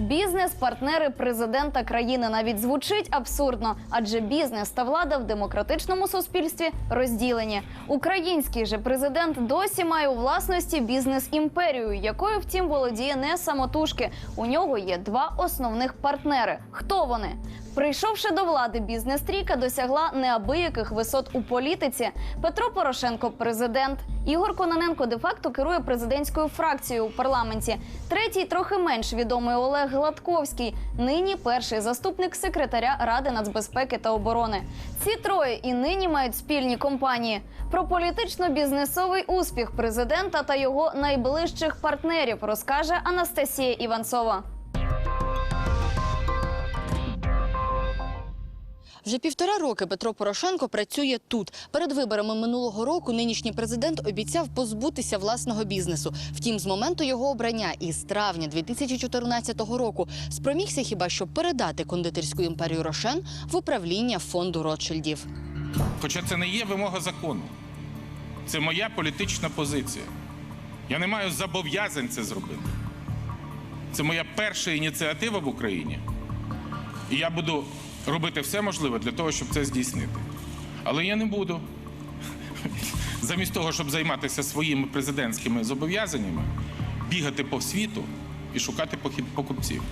Бізнес-партнери президента країни навіть звучить абсурдно, адже бізнес та влада в демократичному суспільстві розділені. Український же президент досі має у власності бізнес-імперію, якою, втім, володіє не самотужки. У нього є два основних партнери. Хто вони? Прийшовши до влади, бізнес-трійка досягла неабияких висот у політиці. Петро Порошенко президент. Ігор Кононенко де-факто керує президентською фракцією у парламенті. Третій, трохи менш відомий Олег Гладковський. Нині перший заступник секретаря Ради нацбезпеки та оборони. Ці троє і нині мають спільні компанії. Про політично-бізнесовий успіх президента та його найближчих партнерів розкаже Анастасія Іванцова. Вже півтора роки Петро Порошенко працює тут. Перед виборами минулого року нинішній президент обіцяв позбутися власного бізнесу. Втім, з моменту його обрання із травня 2014 року спромігся хіба що передати кондитерську імперію Рошен в управління фонду Ротшильдів. Хоча це не є вимога закону. Це моя політична позиція. Я не маю зобов'язань це зробити. Це моя перша ініціатива в Україні. І я буду робити все можливе для того, щоб це здійснити. Але я не буду. Замість того, щоб займатися своїми президентськими зобов'язаннями, бігати по світу і шукати покупців.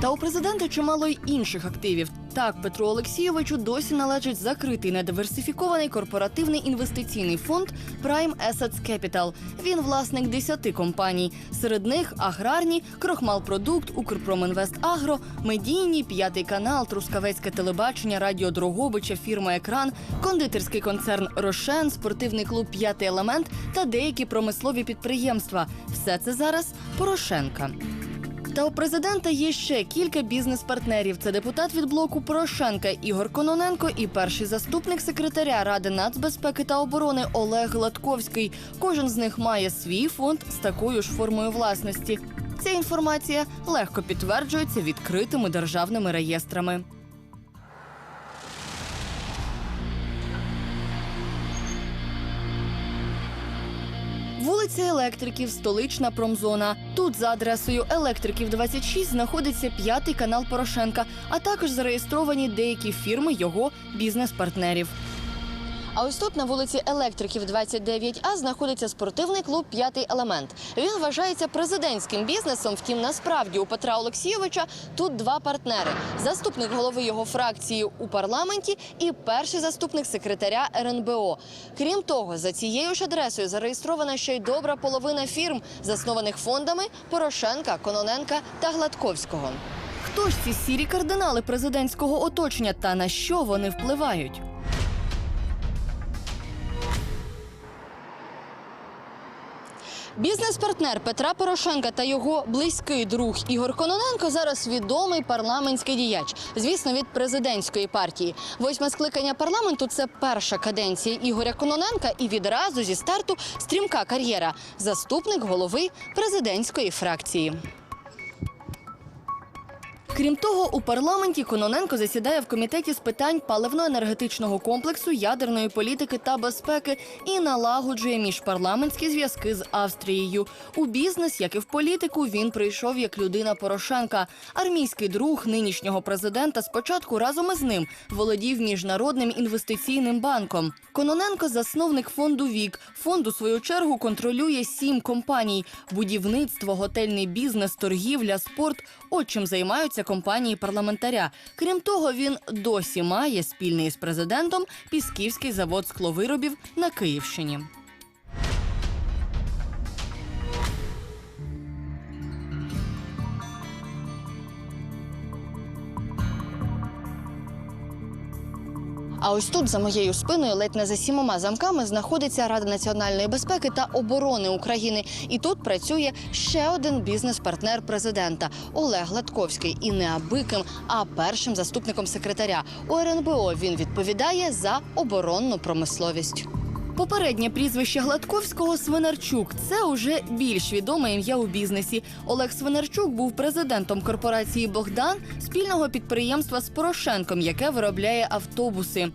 Та у президента чимало й інших активів. Так, Петру Олексійовичу досі належить закритий недиверсифікований корпоративний інвестиційний фонд Prime Assets Capital. Він власник 10 компаній. Серед них аграрні, Крохмалпродукт, Укрпромінвестагро, медійні, п'ятий канал, Трускавецьке телебачення, Радіо Дрогобича, фірма Екран, кондитерський концерн Рошен, спортивний клуб П'ятий елемент та деякі промислові підприємства. Все це зараз Порошенка. Та у президента є ще кілька бізнес-партнерів. Це депутат від блоку Порошенка Ігор Кононенко і перший заступник секретаря Ради нацбезпеки та оборони Олег Гладковський. Кожен з них має свій фонд з такою ж формою власності. Ця інформація легко підтверджується відкритими державними реєстрами. Вулиця електриків, столична промзона. Тут за адресою електриків 26 знаходиться п'ятий канал Порошенка, а також зареєстровані деякі фірми його бізнес-партнерів. А ось тут на вулиці Електриків 29А знаходиться спортивний клуб П'ятий елемент. Він вважається президентським бізнесом. Втім, насправді у Петра Олексійовича тут два партнери: заступник голови його фракції у парламенті і перший заступник секретаря РНБО. Крім того, за цією ж адресою зареєстрована ще й добра половина фірм, заснованих фондами Порошенка, Кононенка та Гладковського. Хто ж ці сірі кардинали президентського оточення та на що вони впливають? Бізнес-партнер Петра Порошенка та його близький друг Ігор Кононенко зараз відомий парламентський діяч. Звісно, від президентської партії. Восьме скликання парламенту це перша каденція Ігоря Кононенка і відразу зі старту стрімка кар'єра. Заступник голови президентської фракції. Крім того, у парламенті Кононенко засідає в комітеті з питань паливно-енергетичного комплексу, ядерної політики та безпеки і налагоджує міжпарламентські зв'язки з Австрією. У бізнес, як і в політику, він прийшов як людина Порошенка. Армійський друг нинішнього президента спочатку разом із ним володів міжнародним інвестиційним банком. Кононенко засновник фонду Вік. Фонд у свою чергу контролює сім компаній: будівництво, готельний бізнес, торгівля, спорт. От чим займаються компанії парламентаря. Крім того, він досі має спільний з президентом Пісківський завод скловиробів на Київщині. А ось тут за моєю спиною, ледь не за сімома замками, знаходиться Рада національної безпеки та оборони України. І тут працює ще один бізнес-партнер президента Олег Гладковський. І не абиким, а першим заступником секретаря у РНБО. Він відповідає за оборонну промисловість. Попереднє прізвище Гладковського Свинарчук це уже більш відоме ім'я у бізнесі. Олег Свинарчук був президентом корпорації Богдан спільного підприємства з Порошенком, яке виробляє автобуси.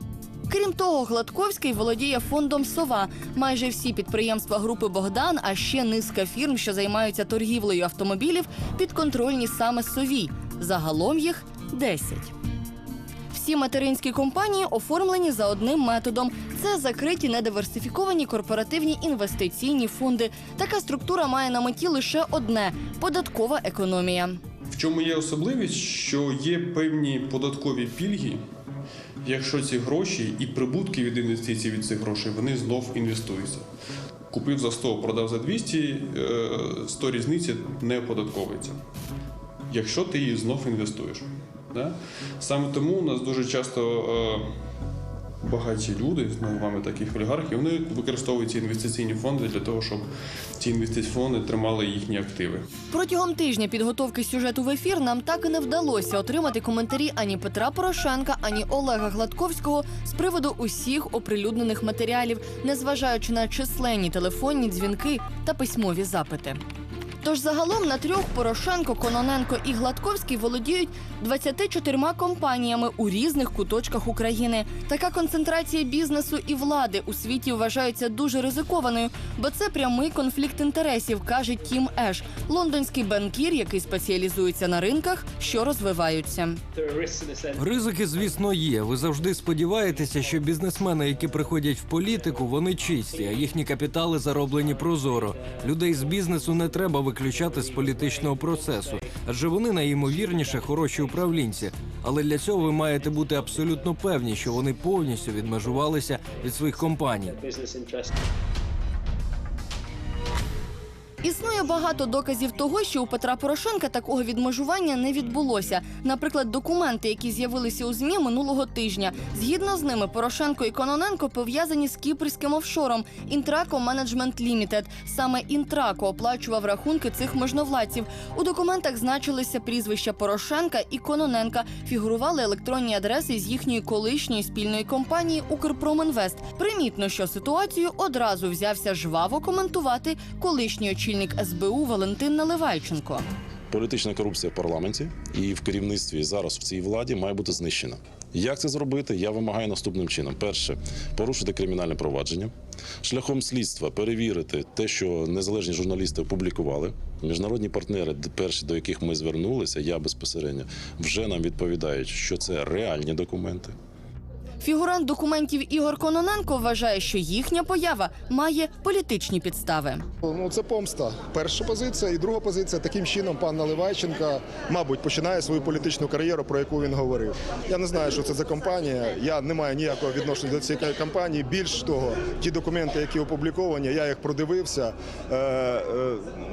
Крім того, Гладковський володіє фондом Сова. Майже всі підприємства групи Богдан, а ще низка фірм, що займаються торгівлею автомобілів, підконтрольні саме сові. Загалом їх 10. Всі материнські компанії оформлені за одним методом. Це закриті недиверсифіковані корпоративні інвестиційні фонди. Така структура має на меті лише одне податкова економія. В чому є особливість, що є певні податкові пільги, якщо ці гроші і прибутки від інвестицій від цих грошей вони знов інвестуються. Купив за 100, продав за 200, е, 100 різниці не оподатковується. Якщо ти її знов інвестуєш. Да? Саме тому у нас дуже часто е, багаті люди, з вами таких олігархів, вони використовують ці інвестиційні фонди для того, щоб ці інвестиційні фонди тримали їхні активи. Протягом тижня підготовки сюжету в ефір нам так і не вдалося отримати коментарі ані Петра Порошенка, ані Олега Гладковського з приводу усіх оприлюднених матеріалів, незважаючи на численні телефонні дзвінки та письмові запити. Тож загалом на трьох Порошенко, Кононенко і Гладковський володіють 24 компаніями у різних куточках України. Така концентрація бізнесу і влади у світі вважається дуже ризикованою, бо це прямий конфлікт інтересів, каже Тім Еш, лондонський банкір, який спеціалізується на ринках, що розвиваються. Ризики, звісно, є. Ви завжди сподіваєтеся, що бізнесмени, які приходять в політику, вони чисті, а їхні капітали зароблені прозоро. Людей з бізнесу не треба виключати з політичного процесу, адже вони найімовірніше хороші управлінці. Але для цього ви маєте бути абсолютно певні, що вони повністю відмежувалися від своїх компаній. Існує багато доказів того, що у Петра Порошенка такого відмежування не відбулося. Наприклад, документи, які з'явилися у змі минулого тижня. Згідно з ними, Порошенко і Кононенко пов'язані з кіпрським офшором Інтрако Менеджмент Лімітед. Саме Інтрако оплачував рахунки цих можновладців. У документах значилися прізвища Порошенка і Кононенка. Фігурували електронні адреси з їхньої колишньої спільної компанії Укрпромінвест. Примітно, що ситуацію одразу взявся жваво коментувати колишній очільник СБУ Валентин Наливайченко. Політична корупція в парламенті і в керівництві зараз в цій владі має бути знищена. Як це зробити? Я вимагаю наступним чином: перше, порушити кримінальне провадження, шляхом слідства перевірити те, що незалежні журналісти опублікували. Міжнародні партнери, перші до яких ми звернулися, я безпосередньо вже нам відповідають, що це реальні документи. Фігурант документів Ігор Кононенко вважає, що їхня поява має політичні підстави. Ну, це помста. Перша позиція і друга позиція. Таким чином, пан Наливайченка, мабуть, починає свою політичну кар'єру, про яку він говорив. Я не знаю, що це за компанія. Я не маю ніякого відношення до цієї компанії. Більш того, ті документи, які опубліковані, я їх продивився. Е, е,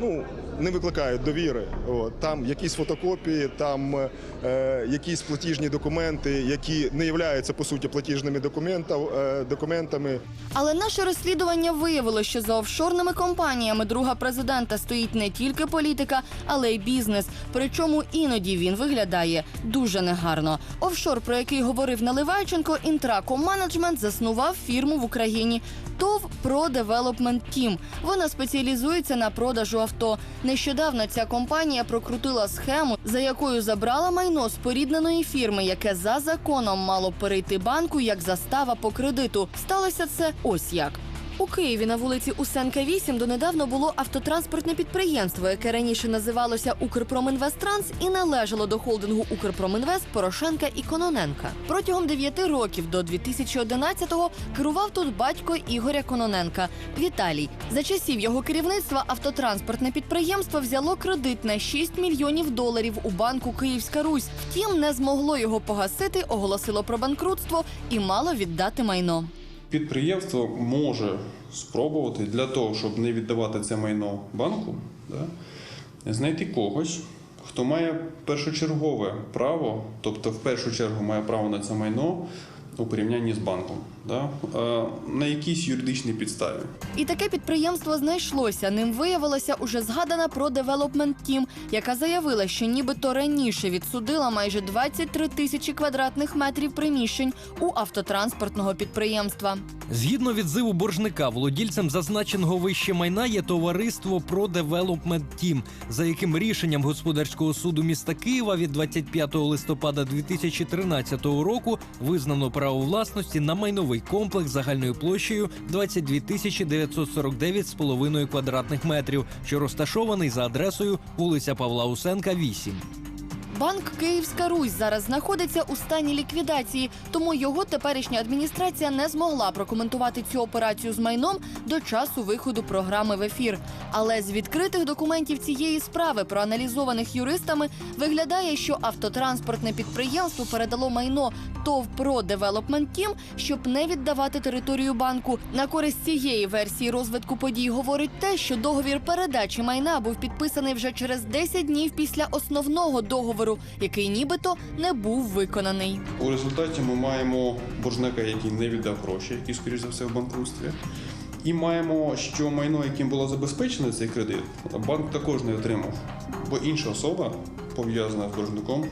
ну не викликають довіри. От. Там якісь фотокопії, там е, якісь платіжні документи, які не являються по суті платіжними документав, е, документами. Але наше розслідування виявило, що за офшорними компаніями друга президента стоїть не тільки політика, але й бізнес. Причому іноді він виглядає дуже негарно. Офшор, про який говорив Наливайченко, Інтрако Менеджмент заснував фірму в Україні. ТОВ Pro Development Team. Вона спеціалізується на продажу авто. Нещодавно ця компанія прокрутила схему, за якою забрала майно спорідненої фірми, яке за законом мало перейти банку як застава по кредиту. Сталося це ось як. У Києві на вулиці Усенка 8 донедавно було автотранспортне підприємство, яке раніше називалося Укрпромінвесттранс і належало до холдингу Укрпромінвест Порошенка і Кононенка. Протягом 9 років до 2011-го керував тут батько Ігоря Кононенка Віталій. За часів його керівництва автотранспортне підприємство взяло кредит на 6 мільйонів доларів у банку Київська Русь. Втім, не змогло його погасити, оголосило про банкрутство і мало віддати майно. Підприємство може спробувати для того, щоб не віддавати це майно банку, да, знайти когось, хто має першочергове право, тобто в першу чергу має право на це майно у порівнянні з банком. Да, на якійсь юридичній підставі. І таке підприємство знайшлося. Ним виявилася уже згадана про Development Team, яка заявила, що нібито раніше відсудила майже 23 тисячі квадратних метрів приміщень у автотранспортного підприємства. Згідно відзиву боржника, володільцем зазначеного вище майна є товариство про Development Team, за яким рішенням господарського суду міста Києва від 25 листопада 2013 року визнано право власності на майновий комплекс загальною площею 22 тисячі 949,5 квадратних метрів, що розташований за адресою вулиця Павла Усенка, 8. Банк Київська Русь зараз знаходиться у стані ліквідації, тому його теперішня адміністрація не змогла прокоментувати цю операцію з майном до часу виходу програми в ефір. Але з відкритих документів цієї справи, проаналізованих юристами, виглядає, що автотранспортне підприємство передало майно ТОВ «Про Девелопмент Тім», щоб не віддавати територію банку. На користь цієї версії розвитку подій говорить те, що договір передачі майна був підписаний вже через 10 днів після основного договору, який нібито не був виконаний. У результаті ми маємо боржника, який не віддав гроші, який, скоріш за все, в банкрутстві. І маємо, що майно, яким було забезпечено цей кредит, банк також не отримав, бо інша особа, пов'язана з боржником,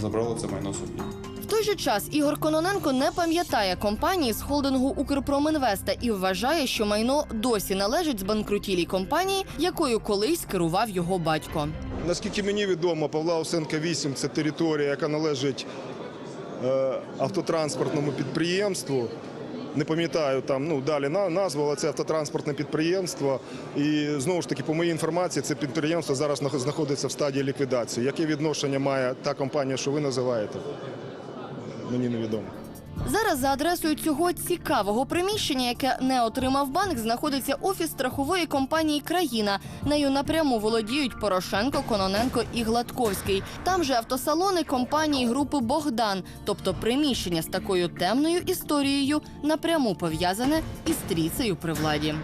забрала це майно собі. Той же час Ігор Кононенко не пам'ятає компанії з холдингу Укрпромінвеста і вважає, що майно досі належить збанкрутілій компанії, якою колись керував його батько. Наскільки мені відомо, Павла Осенка 8 – це територія, яка належить е, автотранспортному підприємству. Не пам'ятаю там ну далі на назву, але це автотранспортне підприємство. І знову ж таки, по моїй інформації, це підприємство зараз знаходиться в стадії ліквідації. Яке відношення має та компанія, що ви називаєте? Мені невідомо. Зараз за адресою цього цікавого приміщення, яке не отримав банк, знаходиться офіс страхової компанії Країна. Нею напряму володіють Порошенко, Кононенко і Гладковський. Там же автосалони компанії групи Богдан, тобто приміщення з такою темною історією напряму пов'язане із трійцею при владі.